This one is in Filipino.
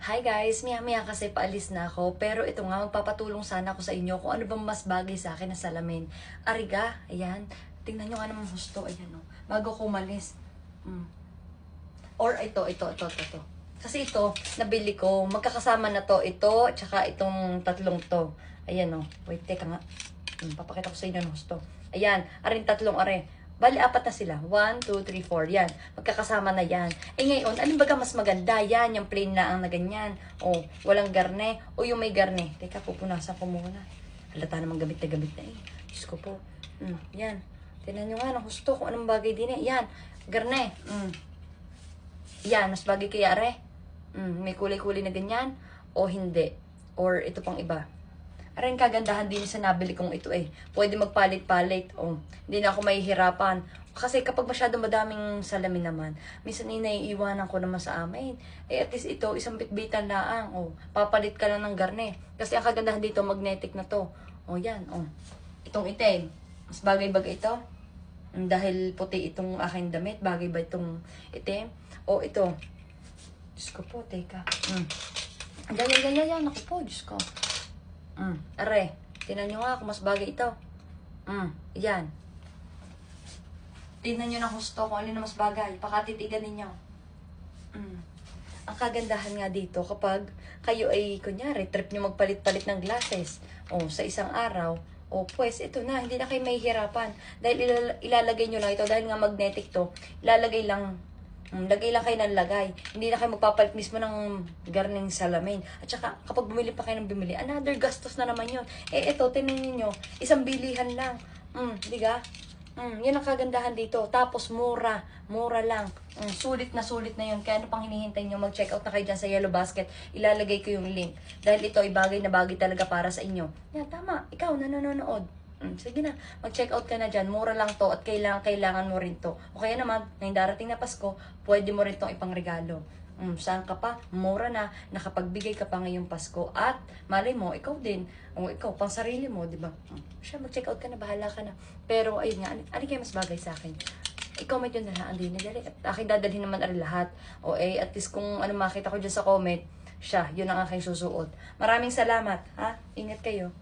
Hi guys, maya-maya kasi paalis na ako. Pero ito nga, magpapatulong sana ako sa inyo kung ano bang mas bagay sa akin na salamin. Ariga, ayan. Tingnan nyo nga naman gusto. Ayan o. Bago ko umalis. Mm. Or ito, ito, ito, ito, ito. Kasi ito, nabili ko. Magkakasama na to. Ito, tsaka itong tatlong to. Ayan o. Wait, teka nga. Hmm, papakita ko sa inyo ng gusto. Ayan, aring tatlong are. Bali, apat na sila. One, two, three, four. Yan. Magkakasama na yan. Eh ngayon, alin baga mas maganda? Yan, yung plain na ang na ganyan. O, walang garne. O yung may garne. Teka, pupunasan ko muna. Halata naman gamit na gamit na eh. Diyos ko po. Mm, yan. Tingnan nyo nga, ng gusto kung anong bagay din eh. Yan, garne. Mm. Yan, mas bagay kay are. Mm, may kulay-kulay na ganyan. O hindi. Or ito pang iba. Aray, kagandahan din sa nabili kong ito eh. Pwede magpalit-palit. Oh, hindi na ako mahihirapan. Kasi kapag masyado madaming salamin naman, minsan ay naiiwanan ko naman sa amin. Eh at least ito, isang bitbitan laang. Oh, papalit ka lang ng garne. Kasi ang kagandahan dito, magnetic na to. Oh, yan. Oh. Itong itim. Mas bagay ba ito? Mm, Dahil puti itong aking damit, bagay ba itong itim? O ito. Diyos ko po, teka. Mm. Yan, yan, yan, yan, yan. Ako po, Diyos ko. Mm. Are, tinan nyo nga kung mas bagay ito. Mm. Yan. Tingnan nyo na gusto kung alin na mas bagay. Pakatitigan ninyo. Mm. Ang kagandahan nga dito, kapag kayo ay, kunyari, trip nyo magpalit-palit ng glasses, o sa isang araw, o pues, ito na, hindi na kayo mahihirapan. Dahil ilal- ilalagay nyo lang ito, dahil nga magnetic to, ilalagay lang, lagay lang kayo ng lagay. Hindi na kayo magpapalit mismo ng garning salamin. At saka, kapag bumili pa kayo ng bumili, another gastos na naman yun. Eh, ito, tinin nyo, isang bilihan lang. Mm, di ga? Mm, yan ang kagandahan dito. Tapos, mura. Mura lang. Mm, sulit na sulit na yun. Kaya ano pang hinihintay nyo? Mag-check out na kayo dyan sa Yellow Basket. Ilalagay ko yung link. Dahil ito ay bagay na bagay talaga para sa inyo. Yan, tama. Ikaw na nanonood. Mm, sige na, mag-check out ka na dyan. Mura lang to at kailangan, kailangan mo rin to. O kaya naman, ngayong darating na Pasko, pwede mo rin tong ipang regalo. Mm, saan ka pa? Mura na, nakapagbigay ka pa ngayong Pasko. At, malay mo, ikaw din. O ikaw, pang sarili mo, di ba? Mm, siya, mag-check out ka na, bahala ka na. Pero, ayun nga, ano, ano kaya mas bagay sa akin? I-comment yun na lang, na dali. At aking dadalhin naman ari lahat. O eh, at least kung ano makita ko dyan sa comment, siya, yun ang aking susuot. Maraming salamat, ha? Ingat kayo.